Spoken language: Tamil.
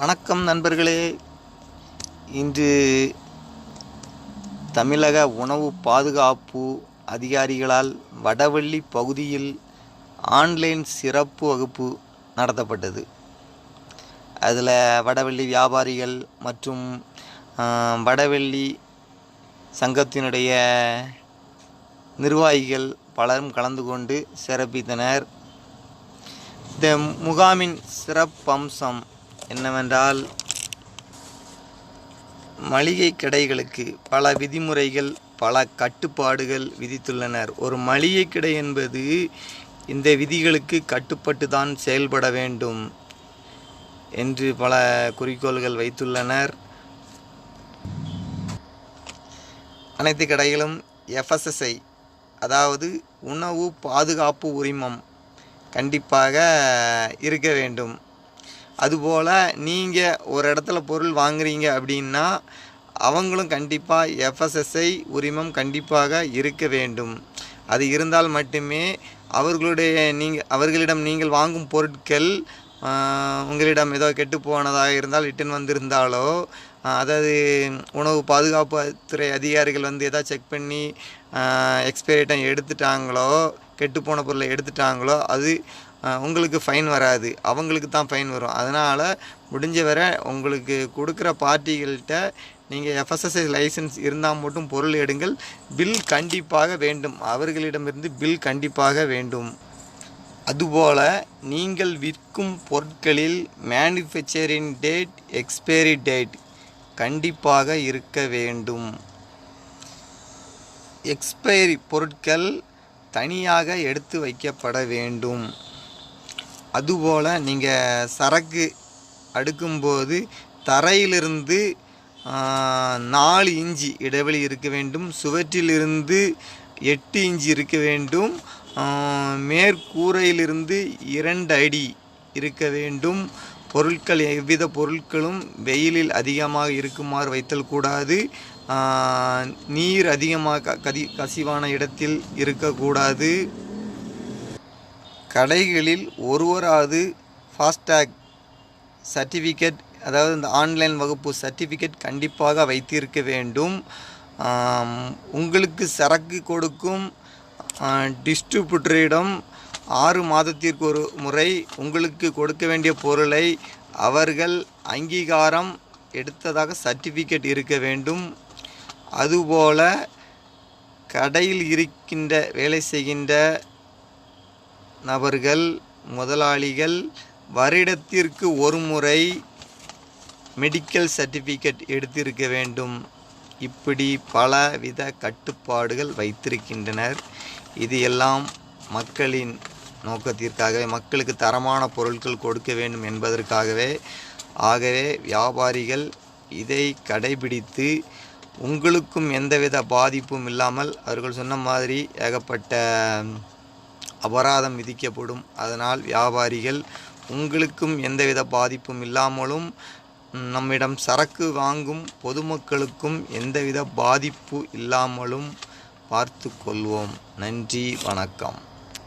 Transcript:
வணக்கம் நண்பர்களே. இன்று தமிழக உணவு பாதுகாப்பு அதிகாரிகளால் வடவள்ளி பகுதியில் ஆன்லைன் சிறப்பு வகுப்பு நடத்தப்பட்டது. அதில் வடவள்ளி வியாபாரிகள் மற்றும் வடவள்ளி சங்கத்தினுடைய நிர்வாகிகள் பலரும் கலந்து கொண்டு சிறப்பித்தனர். இந்த முகாமின் சிறப்பம்சம் என்னவென்றால் மளிகை கடைகளுக்கு பல விதிமுறைகள் பல கட்டுப்பாடுகள் விதித்துள்ளனர். ஒரு மளிகை கடை என்பது இந்த விதிகளுக்கு கட்டுப்பட்டு தான் செயல்பட வேண்டும் என்று பல குறிக்கோள்கள் வைத்துள்ளனர். அனைத்து கடைகளும் எஃப்எஸ்எஸ்ஐ அதாவது உணவு பாதுகாப்பு உரிமம் கண்டிப்பாக இருக்க வேண்டும். அதுபோல் நீங்கள் ஒரு இடத்துல பொருள் வாங்குறீங்க அப்படின்னா அவங்களும் கண்டிப்பாக எஃப்எஸ்எஸ்ஐ உரிமம் கண்டிப்பாக இருக்க வேண்டும். அது இருந்தால் மட்டுமே அவர்களுடைய நீங்கள் அவர்களிடம் நீங்கள் வாங்கும் பொருட்கள் உங்களிடம் ஏதோ கெட்டு போனதாக இருந்தால் ரிட்டன் வந்திருந்தாலோ அதாவது உணவு பாதுகாப்பு துறை அதிகாரிகள் வந்து எதாவது செக் பண்ணி எக்ஸ்பைரி டைம் எடுத்துட்டாங்களோ கெட்டு போன பொருளை எடுத்துட்டாங்களோ அது உங்களுக்கு ஃபைன் வராது. அவங்களுக்கு தான் ஃபைன் வரும். அதனால் முடிஞ்ச வரை உங்களுக்கு கொடுக்குற பார்ட்டிகள்கிட்ட நீங்கள் எஃப்எஸ்எஸ்ஐ லைசன்ஸ் இருந்தால் மட்டும் பொருள் எடுங்கள். பில் கண்டிப்பாக வேண்டும். அவர்களிடமிருந்து பில் கண்டிப்பாக வேண்டும். அதுபோல் நீங்கள் விற்கும் பொருட்களில் மேனுஃபேக்சரிங் டேட் எக்ஸ்பைரி டேட் கண்டிப்பாக இருக்க வேண்டும். எக்ஸ்பைரி பொருட்கள் தனியாக எடுத்து வைக்கப்பட வேண்டும். அதுபோல் நீங்கள் சரக்கு அடுக்கும்போது தரையிலிருந்து நாலு இஞ்சி இடைவெளி இருக்க வேண்டும் சுவற்றிலிருந்து எட்டு இஞ்சி இருக்க வேண்டும் மேற்கூரையிலிருந்து இரண்டு அடி இருக்க வேண்டும். பொருட்கள் எவ்வித பொருட்களும் வெயிலில் அதிகமாக இருக்குமாறு வைத்தல் கூடாது. நீர் அதிகமாக க- கதி கசிவான இடத்தில் இருக்கக்கூடாது. கடைகளில் ஒருவராவது ஃபாஸ்டேக் சர்டிஃபிகேட் அதாவது இந்த ஆன்லைன் வகுப்பு சர்டிஃபிகேட் கண்டிப்பாக வைத்திருக்க வேண்டும். உங்களுக்கு சரக்கு கொடுக்கும் டிஸ்ட்ரிபியூட்டரிடம் ஆறு மாதத்திற்கு ஒரு முறை உங்களுக்கு கொடுக்க வேண்டிய பொருளை அவர்கள் அங்கீகாரம் எடுத்ததாக சர்டிஃபிகேட் இருக்க வேண்டும். அதுபோல கடையில் இருக்கின்ற வேலை செய்கின்ற நபர்கள் முதலாளிகள் வருடத்திற்கு ஒரு முறை மெடிக்கல் சர்டிஃபிகேட் எடுத்திருக்க வேண்டும். இப்படி பலவித கட்டுப்பாடுகள் வைத்திருக்கின்றனர். இது எல்லாம் மக்களின் நோக்கத்திற்காகவே மக்களுக்கு தரமான பொருட்கள் கொடுக்க வேண்டும் என்பதற்காகவே. ஆகவே வியாபாரிகள் இதை கடைபிடித்து உங்களுக்கும் எந்தவித பாதிப்பும் இல்லாமல் அவர்கள் சொன்ன மாதிரி ஏகப்பட்ட அபராதம் விதிக்கப்படும். அதனால் வியாபாரிகள் உங்களுக்கும் எந்தவித பாதிப்பும் இல்லாமலும் நம்மிடம் சரக்கு வாங்கும் பொதுமக்களுக்கும் எந்தவித பாதிப்பு இல்லாமலும் பார்த்து கொள்வோம். நன்றி வணக்கம்.